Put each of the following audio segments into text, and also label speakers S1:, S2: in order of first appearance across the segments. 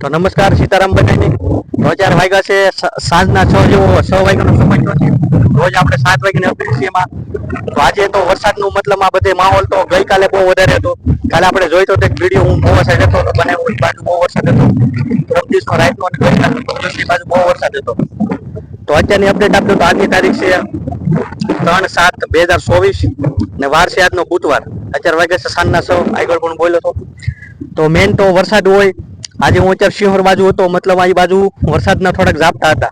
S1: તો નમસ્કાર સીતારામ બધાને. તો અત્યારે વાગ્યા છે સાંજના છ જેવો, છ વાગ્યાનો સમય થયો છે. રોજ આપણે સાત વાગ્યાને અપડેટ તો આજે તો વરસાદનું મતલબ આ બધે માહોલ તો ગઈકાલે બહુ વધારે હતો. કાલે આપણે જોઈ તો એક વીડિયો હું બહુ વરસાદ હતો, તો મને બાજુ બહુ વરસાદ હતો. પ્રમદીસનો રાતનો અને ગઈકાલે પ્રમદીસની બાજુ બહુ વરસાદ હતો. તો અત્યારની અપડેટ આપજો તો આજની તારીખ છે ત્રણ સાત બે હજાર ચોવીસ ને વાર છે આજનો બુધવાર. અત્યારે વાગ્યા છે સાંજના છ. આગળ પણ બોલ્યો હતો તો મેન તો વરસાદ હોય આજે હું અત્યારે શિહોર બાજુ હતો, મતલબ આ બાજુ વરસાદના થોડાક ઝાપટા હતા.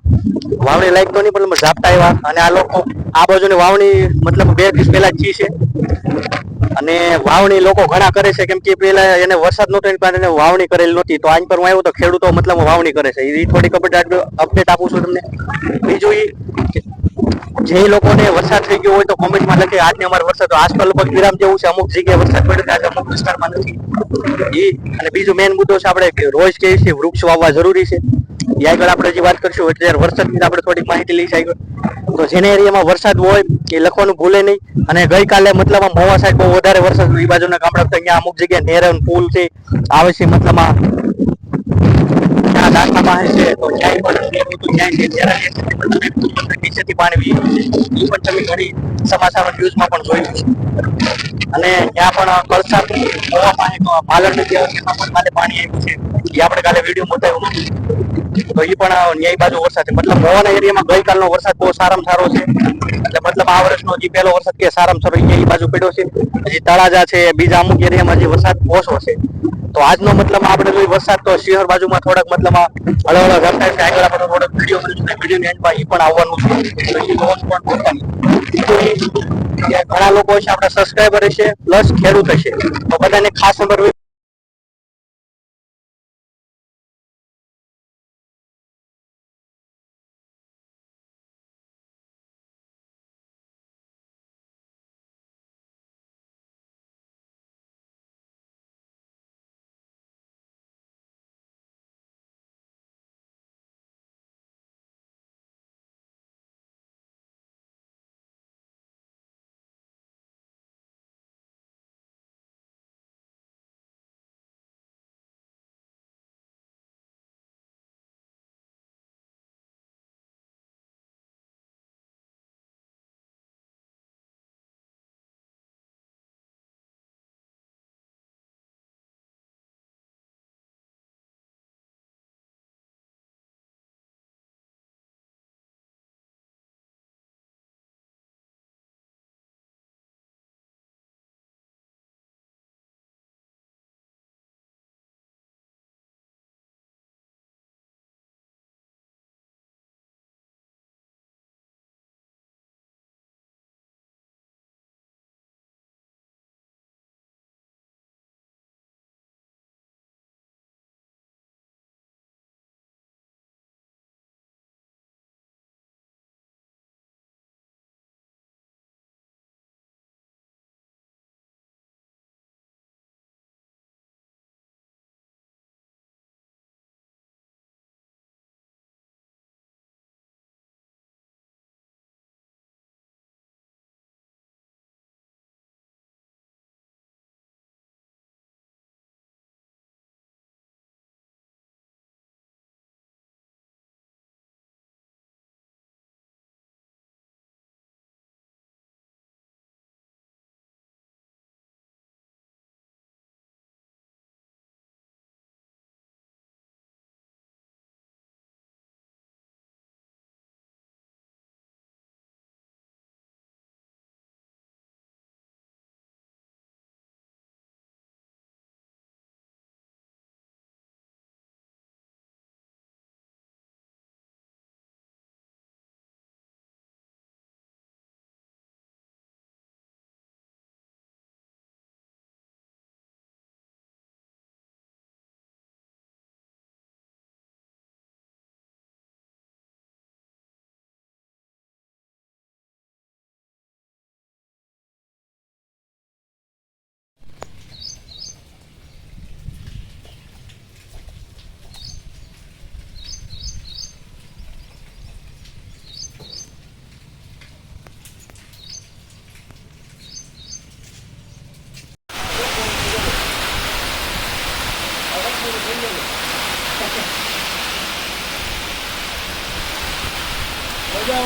S1: વાવણી લાયક તો નહીં, પણ ઝાપટા આવ્યા. અને આ લોકો, આ બાજુની વાવણી મતલબ બે દિવસ પહેલા જી છે. અને વાવણી લોકો ઘણા કરે છે, કેમ કે પેલા એને વરસાદ નહોતો, એની પાસે વાવણી કરેલી નહોતી. તો આજ પર હું આવ્યો તો ખેડૂતો મતલબ વાવણી કરે છે. એ થોડીક અપડેટ અપડેટ આપું છું તમને. બીજું કે જે લોકોને વરસાદ થઈ ગયો હોય તો કોમેન્ટમાં લખે, આજને અમારે વરસાદ આજકાલ લગભગ વિરામ જેવું છે, અમુક જગ્યાએ વરસાદ પડ્યો આજે અમુક વિસ્તારમાં નથી. એ અને બીજો મેન મુદ્દો છે આપણે રોજ કે છે, વૃક્ષ વાવવા જરૂરી છે. એ આગળ આપણે જે વાત કરશું એટલે વરસાદની આપણે થોડીક માહિતી લઈશ આગળ. તો જેને એરિયામાં વરસાદ હોય, એ લખવાનું ભૂલે નહીં. અને ગઈકાલે મતલબ મોવા સાઈડ બહુ વધારે વરસાદ એ બાજુના ગામડા અહીંયા અમુક જગ્યાએ નેરન પુલ છે, આવે છે મતલબ જે ન્યાય બાજુ વરસાદ છે મતલબ મોવાના એરિયામાં ગઈકાલનો વરસાદ બહુ સારામાં સારો છે એટલે મતલબ આ વર્ષનો જે પહેલો વરસાદ કે સારામાં સારો એ બાજુ પડ્યો છે હજી તળાજા છે બીજા અમુક એરિયામાં હજી વરસાદ ઓછો છે તો આજનો મતલબ આપણે જોઈ વરસાદ તો શિહર બાજુમાં થોડાક મતલબ આ અલગ રસ્તા છે. આગળ આપણે થોડોક વીડિયો વીડિયો વિડીયોની એન્ડમાં એ પણ આવવાનું છે. ઘણા લોકો છે, આપણા સબસ્ક્રાઈબર છે પ્લસ ખેડૂત હશે તો બધાને ખાસ નંબર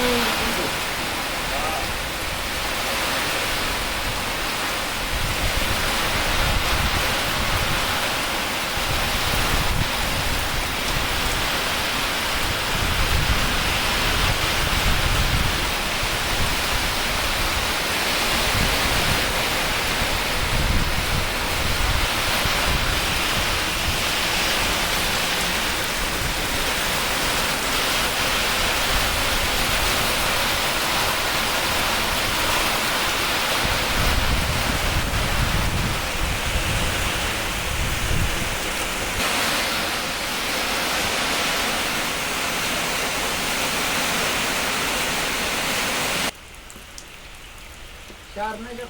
S1: Bye.
S2: ચાર ને જો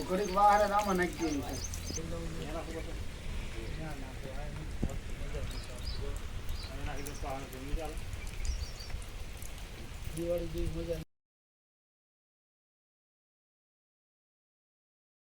S2: ઘડીક વાર જ આમાં નાખી દેવી છે દિવાળી જેવી મજા